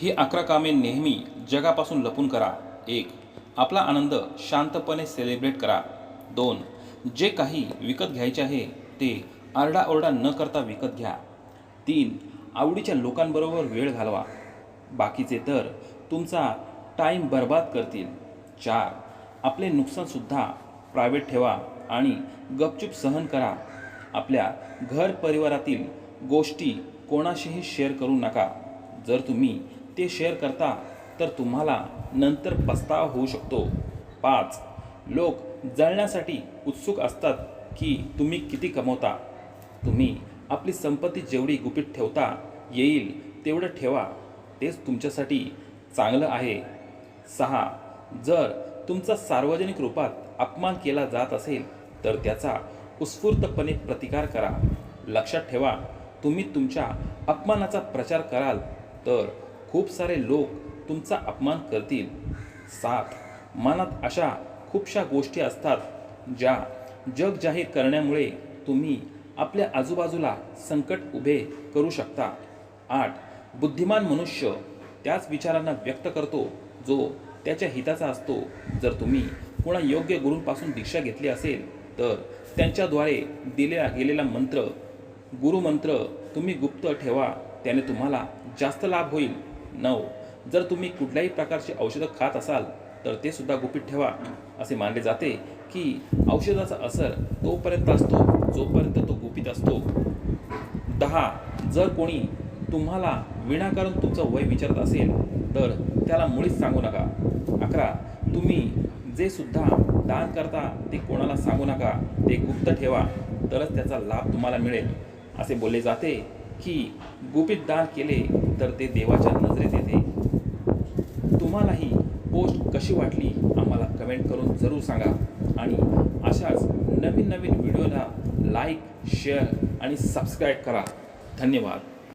ही अकरा कामे नेहमी जगापासून लपून करा. एक आपला आनंद शांतपणे सेलिब्रेट करा. दोन जे काही विकत घ्यायचे आहे ते आरडाओरडा न करता विकत घ्या. तीन आवडीच्या लोकांबरोबर वेळ घालवा. बाकीचे तर तुमचा टाईम बर्बाद करतील. चार आपले नुकसानसुद्धा प्रायव्हेट ठेवा आणि गपचूप सहन करा. आपल्या घर परिवारातील गोष्टी कोणाशीही शेअर करू नका. जर तुम्ही ते शेअर करता तर तुम्हाला नंतर पस्ताव होऊ शकतो. पाच लोक जळण्यासाठी उत्सुक असतात की तुम्ही किती कमवता. तुम्ही आपली संपत्ती जेवढी गुपित ठेवता येईल तेवढं ठेवा. तेच तुमच्यासाठी चांगलं आहे. सहा जर तुमचा सार्वजनिक रूपात अपमान केला जात असेल तर त्याचा उत्स्फूर्तपणे प्रतिकार करा. लक्षात ठेवा तुम्ही तुमच्या अपमानाचा प्रचार कराल तर खूप सारे लोक तुमचा अपमान करतील. सात मनात अशा खूपशा गोष्टी असतात ज्या जग जाहीर करण्यामुळे तुम्ही आपल्या आजूबाजूला संकट उभे करू शकता. आठ बुद्धिमान मनुष्य त्याच विचारांना व्यक्त करतो जो त्याच्या हिताचा असतो. जर तुम्ही कोणा योग्य गुरूंपासून दीक्षा घेतली असेल तर त्यांच्याद्वारे दिलेला गेलेला मंत्र गुरुमंत्र तुम्ही गुप्त ठेवा. त्याने तुम्हाला जास्त लाभ होईल. नऊ. जर तुम्ही कुठल्याही प्रकारची औषधं खात असाल तर ते सुद्धा गुपित ठेवा असे मानले जाते की औषधाचा असर तोपर्यंत असतो जोपर्यंत तो गुपित असतो. दहा. जर कोणी तुम्हाला विनाकारण तुमचं वय विचारत असेल तर त्याला मुळीच सांगू नका. अकरा. तुम्ही जे सुद्धा दान करता ते कोणाला सांगू नका. ते गुप्त ठेवा. तरच त्याचा लाभ तुम्हाला मिळेल असे बोलले जाते. की गुपित दान केले तर ते देवाच्या नजरेत येते. तुम्हालाही पोस्ट कशी वाटली आम्हाला कमेंट करून जरूर सांगा. आणि अशाच नवीन नवीन व्हिडिओला लाईक शेअर आणि सबस्क्राईब करा. धन्यवाद.